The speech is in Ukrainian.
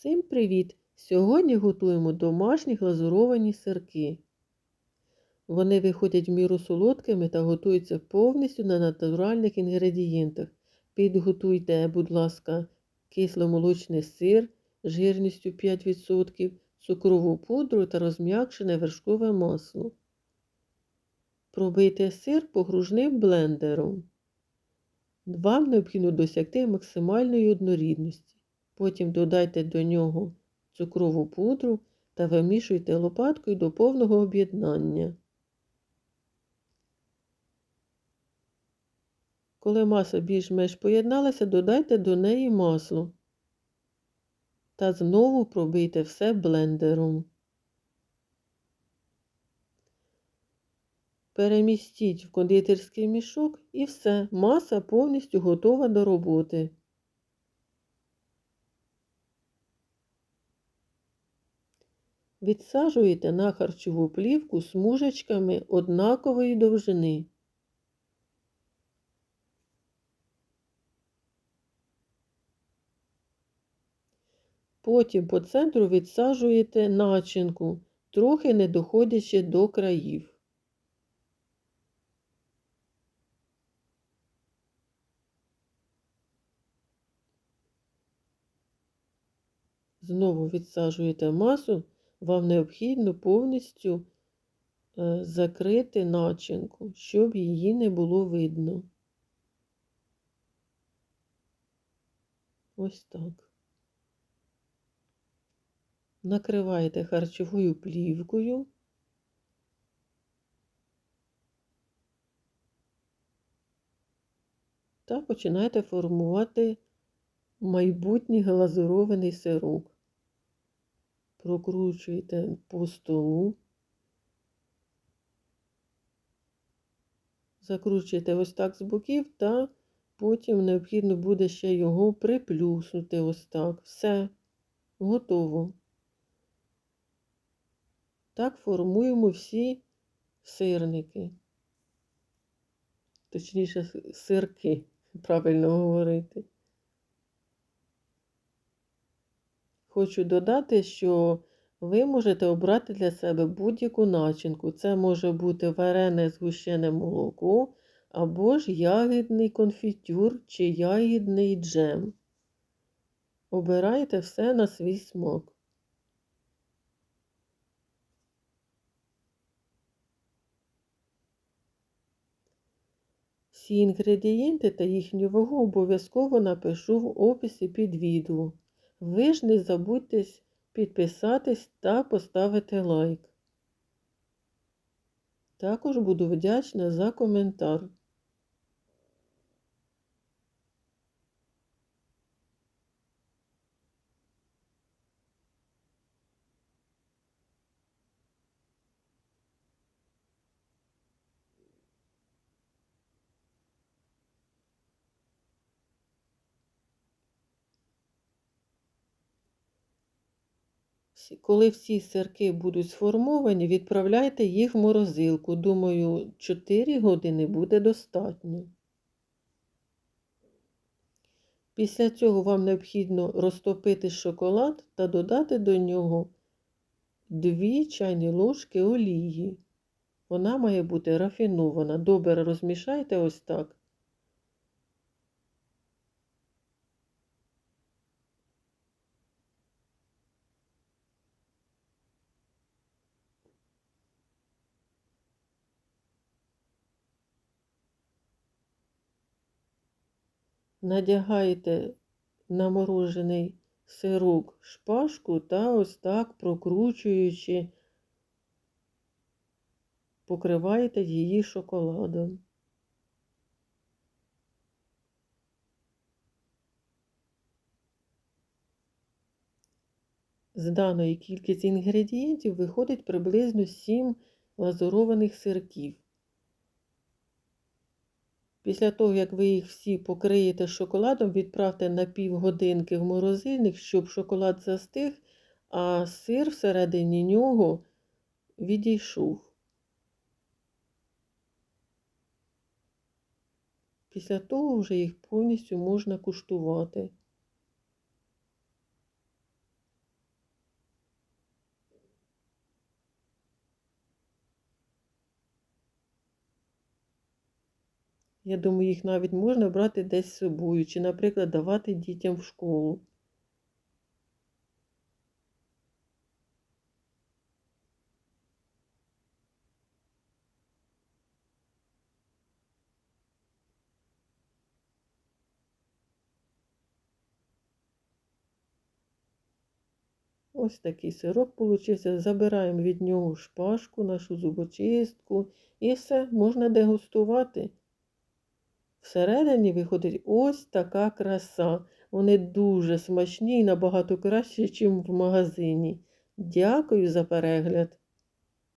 Всім привіт! Сьогодні готуємо домашні глазуровані сирки. Вони виходять в міру солодкими та готуються повністю на натуральних інгредієнтах. Підготуйте, будь ласка, кисломолочний сир жирністю 5%, цукрову пудру та розм'якшене вершкове масло. Пробийте сир погружним блендером. Вам необхідно досягти максимальної однорідності. Потім додайте до нього цукрову пудру та вимішуйте лопаткою до повного об'єднання. Коли маса більш-менш поєдналася, додайте до неї масло та знову пробийте все блендером. Перемістіть в кондитерський мішок і все, маса повністю готова до роботи. Відсаджуєте на харчову плівку смужечками однакової довжини. Потім по центру відсаджуєте начинку, трохи не доходячи до країв. Знову відсаджуєте масу, вам необхідно повністю е, закрити начинку, щоб її не було видно. Ось так. Накриваєте харчовою плівкою. Та починаєте формувати майбутній глазурований сирок. Прокручуєте по столу, закручуєте ось так з боків, та потім необхідно буде ще його приплюснути ось так. Все, готово. Так формуємо всі сирники. Точніше, сирки, правильно говорити. Хочу додати, що ви можете обрати для себе будь-яку начинку. Це може бути варене згущене молоко, або ж ягідний конфітюр чи ягідний джем. Обирайте все на свій смак. Всі інгредієнти та їхню вагу обов'язково напишу в описі під відео. Ви ж не забудьте підписатись та поставити лайк. Також буду вдячна за коментар. Коли всі сирки будуть сформовані, відправляйте їх в морозилку. Думаю, 4 години буде достатньо. Після цього вам необхідно розтопити шоколад та додати до нього 2 чайні ложки олії. Вона має бути рафінована. Добре розмішайте ось так. Надягаєте на морожений сирок шпажку та ось так прокручуючи, покриваєте її шоколадом. З даної кількості інгредієнтів виходить приблизно 7 лазурованих сирків. Після того, як ви їх всі покриєте шоколадом, відправте на півгодинки в морозильник, щоб шоколад застиг, а сир всередині нього відійшов. Після того вже їх повністю можна куштувати. Я думаю, їх навіть можна брати десь з собою, чи, наприклад, давати дітям в школу. Ось такий сирок получився. Забираємо від нього шпажку, нашу зубочистку і все, можна дегустувати. Всередині виходить ось така краса. Вони дуже смачні і набагато краще, ніж в магазині. Дякую за перегляд!